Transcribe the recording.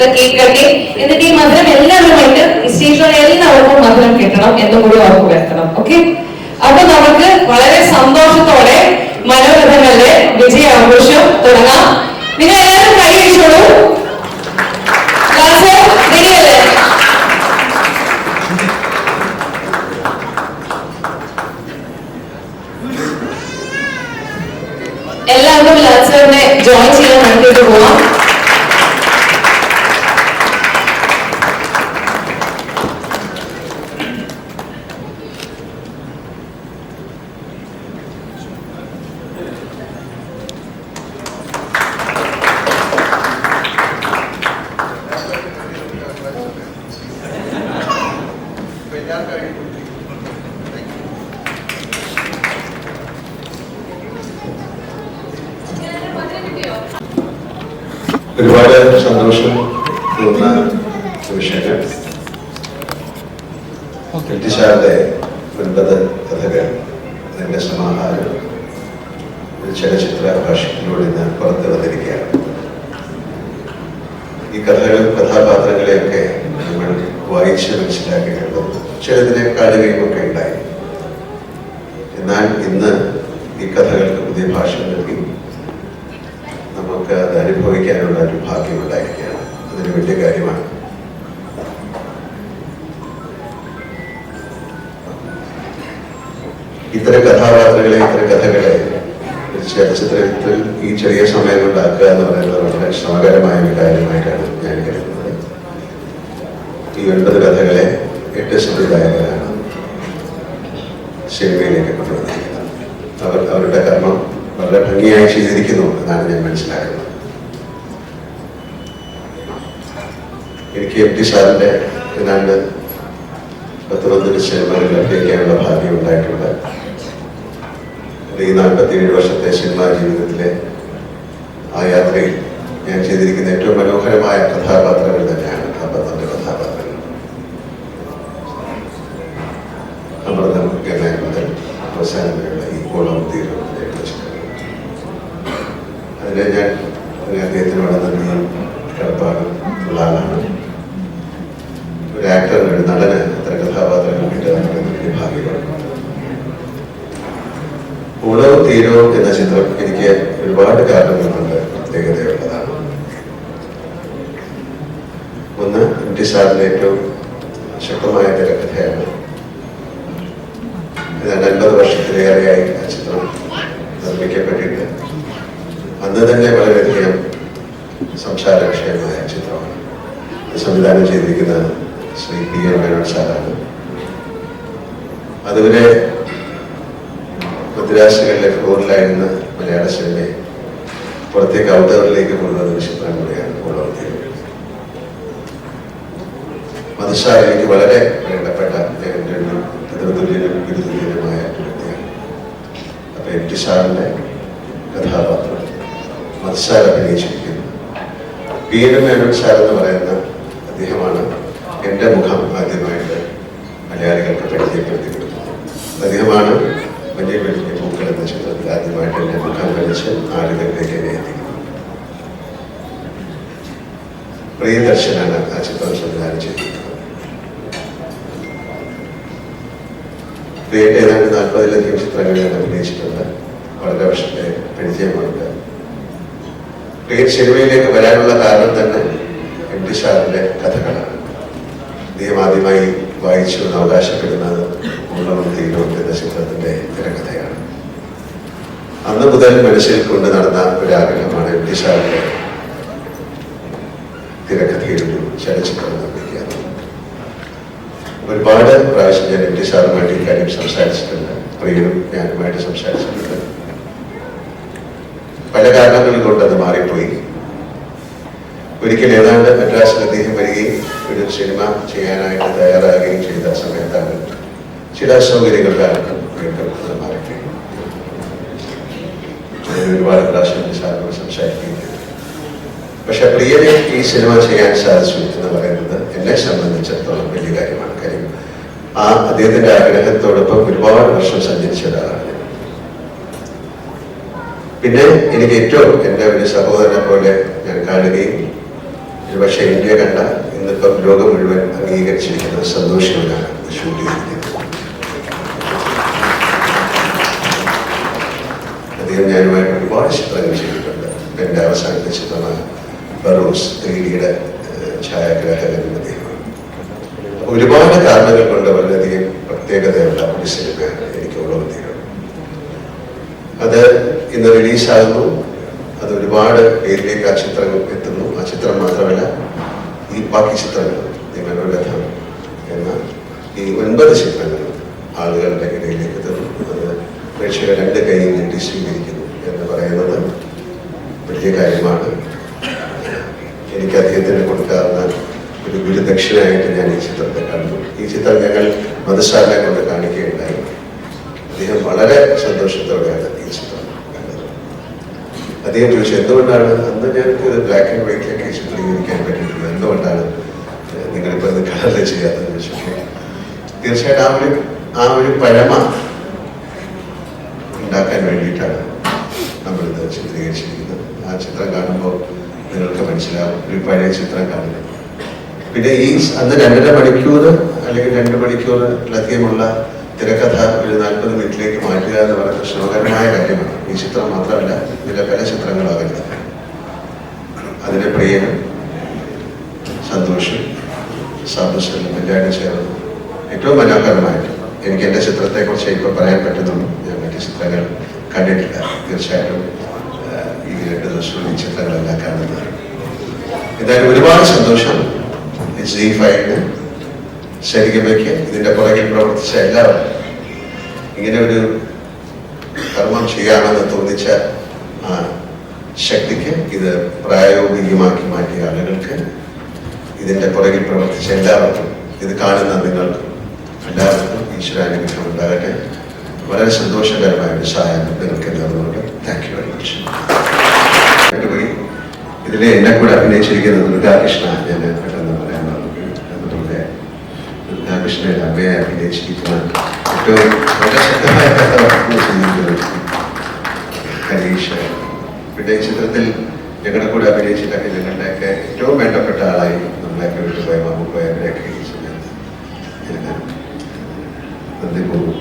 The കേൾക്കട്ടെ എന്നിട്ട് ഈ മധുരം എല്ലാവരുമായിട്ട് സ്റ്റേജിലുള്ള എല്ലാവർക്കും മധുരം കിട്ടണം എന്നും കൂടി ഉറപ്പ് വരുത്തണം. ഓക്കെ അപ്പൊ നമുക്ക് വളരെ സന്തോഷത്തോടെ മനോരഥങ്ങളുടെ വിജയാഘോഷം തുടങ്ങാം. നിങ്ങൾ എല്ലാവരും കൈ അടിച്ചോളൂ ഒരുപാട് സന്തോഷം തോന്നുന്ന നിമിഷങ്ങൾ ബ്രിട്ടീഷുകാരുടെ ഒൻപത് കഥകൾ അതിന്റെ സമാഹാരം ഒരു ചലച്ചിത്ര ഭാഷയിലൂടെ ഇന്ന് പുറത്തു വന്നിരിക്കുകയാണ് ഈ കഥകളും കഥാപാത്രങ്ങളെയൊക്കെ നമ്മൾ വായിച്ച് മനസ്സിലാക്കിയിട്ടുള്ളൂ ചിലതിനെ കാണുകയും ഒക്കെ ഉണ്ടായി എന്നാൽ ഇന്ന് ഈ കഥകൾക്ക് പുതിയ ഭാഷ നൽകി നമുക്ക് അത് അനുഭവിക്കാനുള്ള ഒരു ഭാഗ്യം ഉണ്ടായിരിക്കുകയാണ്. അതൊരു വലിയ കാര്യമാണ്. ഇത്തരം കഥാപാത്രങ്ങളെ ഇത്തരം കഥകളെ ചലച്ചിത്രത്തിൽ ഈ ചെറിയ സമയം കൊണ്ടാക്കുക എന്ന് പറയുന്നത് വളരെ ശ്രമകരമായ ഒരു കാര്യമായിട്ടാണ് ഞാൻ കരുതുന്നത്. ഈ ഒൻപത് കഥകളെ എട്ട് സംവിധായകരാണ് സിനിമയിലേക്ക് കൊണ്ടുവന്നിരിക്കുന്നത്. അവർ അവരുടെ കർമ്മം വളരെ ഭംഗിയായി ചെയ്തിരിക്കുന്നു എന്നാണ് ഞാൻ മനസ്സിലാക്കുന്നത്. എനിക്ക് എം ടി സാറിന്റെ ഏതാണ്ട് പത്ത് പന്ത്രണ്ട് സിനിമകളിൽ അഭിനയിക്കാനുള്ള ഭാഗ്യം ഉണ്ടായിട്ടുണ്ട് ഈ നാൽപ്പത്തിയേഴ് വർഷത്തെ സിനിമാ ജീവിതത്തിലെ ആ യാത്രയിൽ ഞാൻ ചെയ്തിരിക്കുന്ന ഏറ്റവും മനോഹരമായ കഥാപാത്രങ്ങൾ തന്നെയാണ് ആ പന്ത്രണ്ട് കഥാപാത്രങ്ങൾ. അമൃതം ഗംഗ മുതൽ അവസാനം വരെയുള്ള ഈ കോളം തീരം അതിനെ ഞാൻ ഉളവ് തീരോ എന്ന ചിത്രം എനിക്ക് ഒരുപാട് കാരണങ്ങൾ കൊണ്ട് പ്രത്യേകതയുള്ളതാണ്. ഒന്ന് എം ടി സാറിന്റെ ഏറ്റവും ശക്തമായ തിരക്കഥയാണ് ഏതാണ്ട് അൻപത് വർഷത്തിലേറെയായി ആ ചിത്രം നിർമ്മിക്കപ്പെട്ടിട്ട് അന്ന് തന്നെ വളരെയധികം സംസാര വിഷയമായ ചിത്രമാണ്. സംവിധാനം ചെയ്തിരിക്കുന്ന ശ്രീ പി എം മേനോൻ സാറാണ്. അതുവരെ മദ്രാസുകളിലെ ഫ്ലോറിലായിരുന്ന മലയാള സിനിമയെ പുറത്തേക്ക് ഔട്ടറിലേക്ക് കൊണ്ടുവന്ന ഒരു കൂടെയാണ് കോളവത്തി എനിക്ക് വളരെ വേണ്ടപ്പെട്ട പിതൃതുല്യനും സാറിന്റെ കഥാപാത്രം മധുഷാർ അഭിനയിച്ചിരിക്കുന്നു. വീര മേനോൻ ഷാർ എന്ന് പറയുന്ന അദ്ദേഹമാണ് എന്റെ മുഖം ആദ്യമായിട്ട് മലയാളികൾക്ക് പരിചയപ്പെടുത്തി കൊടുക്കുന്നത് അദ്ദേഹമാണ് വലിയ വലിയ പൂക്കൾ എന്ന ചിത്രത്തിൽ ആദ്യമായിട്ട് എന്റെ മുഖം വലിച്ച് ആളുകളിലേക്ക് എന്നെ എത്തിക്കുന്നത് പ്രിയദർശനാണ് ആ ചിത്രം സംവിധാനം ചെയ്തിരിക്കുന്നത്. പ്രിയയുടെ ഏതാണ്ട് നാൽപ്പതിലധികം ചിത്രങ്ങളിൽ ഞാൻ അഭിനയിച്ചിട്ടുണ്ട്. വളരെ വർഷത്തെ പരിചയമുണ്ട്. പ്രിയ സിനിമയിലേക്ക് വരാനുള്ള കാരണം തന്നെ എം ടി സാറിന്റെ കഥകളാണ്. അദ്ദേഹം ആദ്യമായി വായിച്ചു എന്ന് അവകാശപ്പെടുന്നത് തീരും എന്ന ചിത്രത്തിന്റെ തിരക്കഥയാണ്. അന്ന് മുതൽ മനുഷ്യൻ കൊണ്ട് നടന്ന ഒരു ആഗ്രഹമാണ് എം തിരക്കഥയിലൊരു ചലച്ചിത്രം നിർമ്മിക്കുക ഒരുപാട് പ്രാവശ്യം ഞാൻ എം ടി സാറുമായിട്ട് ഇക്കാര്യം സംസാരിച്ചിട്ടുണ്ട്. പ്രിയനും ഞാനുമായിട്ട് സംസാരിച്ചിട്ടുണ്ട്. പല കാരണങ്ങൾ കൊണ്ട് അത് മാറിപ്പോയി. ഒരിക്കൽ ഏതാണ്ട് മദ്രാസിൽ അദ്ദേഹം വരികയും ഒരു സിനിമ ചെയ്യാനായിട്ട് തയ്യാറാകുകയും ചെയ്ത സമയത്താണ് ചില അസൗകര്യങ്ങൾ കാരണം വീണ്ടും അത് മാറിപ്പോയി ഞാൻ ഒരുപാട് പ്രാവശ്യം സാറിനോട് സംസാരിക്കുകയും ചെയ്തു പ്രിയനെ ഈ സിനിമ ചെയ്യാൻ സാധിച്ചു എന്ന് പറയുന്നത് എന്നെ സംബന്ധിച്ചിടത്തോളം വലിയ കാര്യമാണ്. കാര്യം ആ അദ്ദേഹത്തിന്റെ ആഗ്രഹത്തോടൊപ്പം ഒരുപാട് വർഷം സഞ്ചരിച്ച ഒരാളാണ് പിന്നെ എനിക്ക് ഏറ്റവും എന്റെ ഒരു സഹോദരനെ പോലെ ഞാൻ കാണുകയും ഒരുപക്ഷെ ഇന്ത്യ കണ്ട ഇന്നിപ്പം ലോകം മുഴുവൻ അംഗീകരിച്ചിരിക്കുന്ന സന്തോഷങ്ങളാണ് ഷൂട്ട് ചെയ്തിരിക്കുന്നത്. അദ്ദേഹം ഞാനുമായിട്ട് ഒരുപാട് ചിത്രങ്ങൾ ചെയ്തിട്ടുണ്ട്. എന്റെ അവസാനത്തെ ചിത്രമാണ് ബറൂസ് ത്രീ ഡിയുടെ അപ്പോൾ ഒരുപാട് കാരണങ്ങൾ കൊണ്ട് വളരെയധികം പ്രത്യേകതയുള്ള ഒരു സിനിമ എനിക്ക് ഓളവതിയാണ് അത് ഇന്ന് റിലീസാകുന്നു. അത് ഒരുപാട് പേരിലേക്ക് ആ ചിത്രങ്ങൾ എത്തുന്നു. ആ ചിത്രം മാത്രമല്ല ഈ ബാക്കി ചിത്രങ്ങൾ നിങ്ങളുടെ കഥ എന്ന ഈ ഒൻപത് ചിത്രങ്ങൾ ആളുകളുടെ ഇടയിലേക്ക് എത്തുന്നു. അത് പ്രേക്ഷകർ രണ്ട് കൈയും നീട്ടി സ്വീകരിക്കുന്നു എന്ന് പറയുന്നത് വലിയ കാര്യമാണ്. അദ്ദേഹത്തിന് കൊടുക്കാവുന്ന ഒരു ഗുരുദക്ഷിണയായിട്ട് ഞാൻ ഈ ചിത്രത്തെ കണ്ടു. ഈ ചിത്രം ഞങ്ങൾ മധുസാറിനെ കൊണ്ട് കാണിക്കുകയുണ്ടായി. അദ്ദേഹം വളരെ സന്തോഷത്തോടെയാണ് ഈ ചിത്രം കണ്ടത്. അദ്ദേഹം ചോദിച്ചു എന്തുകൊണ്ടാണ്? അന്ന് ഞങ്ങൾക്ക് ബ്ലാക്ക് ആൻഡ് വൈറ്റിലൊക്കെ ചിത്രീകരിക്കാൻ പറ്റിയിട്ടില്ല. എന്തുകൊണ്ടാണ് നിങ്ങളിപ്പോൾ ഇത് കളറിൽ ചെയ്യാത്തത്? ചോദിച്ചു. തീർച്ചയായിട്ടും ആ ഒരു ആ ഒരു പഴമ മനസ്സിലാവും. ഒരു പഴയ ചിത്രം കാണുന്നത്. പിന്നെ ഈ അന്ന് രണ്ടര മണിക്കൂർ അല്ലെങ്കിൽ രണ്ട് മണിക്കൂർ ലഭ്യമുള്ള തിരക്കഥ ഒരു നാൽപ്പത് മിനിറ്റിലേക്ക് മാറ്റുക എന്ന് പറയുന്നത് ശ്രമകരമായ കാര്യമാണ്. ഈ ചിത്രം മാത്രമല്ല ഇതിലെ പല ചിത്രങ്ങളാകരുത്. അതിലെ പ്രിയനും സന്തോഷം സന്തോഷം എല്ലാവരും ചേർന്ന് ഏറ്റവും മനോഹരമായിട്ട് എനിക്ക് എന്റെ ചിത്രത്തെക്കുറിച്ച് ഇപ്പോൾ പറയാൻ പറ്റുന്നുള്ളൂ. ഞാൻ മറ്റു ചിത്രങ്ങൾ കണ്ടിട്ടില്ല. തീർച്ചയായിട്ടും ഈ രണ്ട് ദിവസവും ഈ ചിത്രങ്ങളെല്ലാം കാണുന്നതാണ്. എന്തായാലും ഒരുപാട് സന്തോഷം. സേഫായിട്ട് ഫൈവിന് ശരിക്കുമയ്ക്ക് ഇതിന്റെ പുറകിൽ പ്രവർത്തിച്ച എല്ലാവരും ഇങ്ങനെ ഒരു കർമ്മം ചെയ്യാമെന്ന് തോന്നിച്ച ആ ശക്തിക്ക് ഇത് പ്രായോഗികമാക്കി മാറ്റിയ ആളുകൾക്ക് ഇതിന്റെ പുറകിൽ പ്രവർത്തിച്ച എല്ലാവർക്കും ഇത് കാണുന്ന നിങ്ങൾക്കും എല്ലാവർക്കും ഈശ്വരാനുഗ്രഹം ഉണ്ടാകട്ടെ. വളരെ സന്തോഷകരമായ ഒരു സഹായം നിങ്ങൾക്ക് എല്ലാവരോടും താങ്ക് യു വെരി മച്ച് ഇതിലെ എന്നെ കൂടെ അഭിനയിച്ചിരിക്കുന്നത് ദുർഗാകൃഷ്ണ ഞാൻ പെട്ടെന്ന് പറയാൻ നമുക്ക് അതുപോലെ ദുർഗാകൃഷ്ണയുടെ അമ്മയെ അഭിനയിച്ചിരിക്കുന്ന ഏറ്റവും ഹരീഷ് പിന്നെ ഈ ചിത്രത്തിൽ ഞങ്ങളുടെ കൂടെ അഭിനയിച്ചിട്ടൊക്കെ ഞങ്ങളുടെയൊക്കെ ഏറ്റവും വേണ്ടപ്പെട്ട ആളായി നമ്മളെയൊക്കെ വിട്ടുപോയ മമ്മൂക്കോയവരെയൊക്കെ ഈ സമയത്ത് നന്ദി പോകും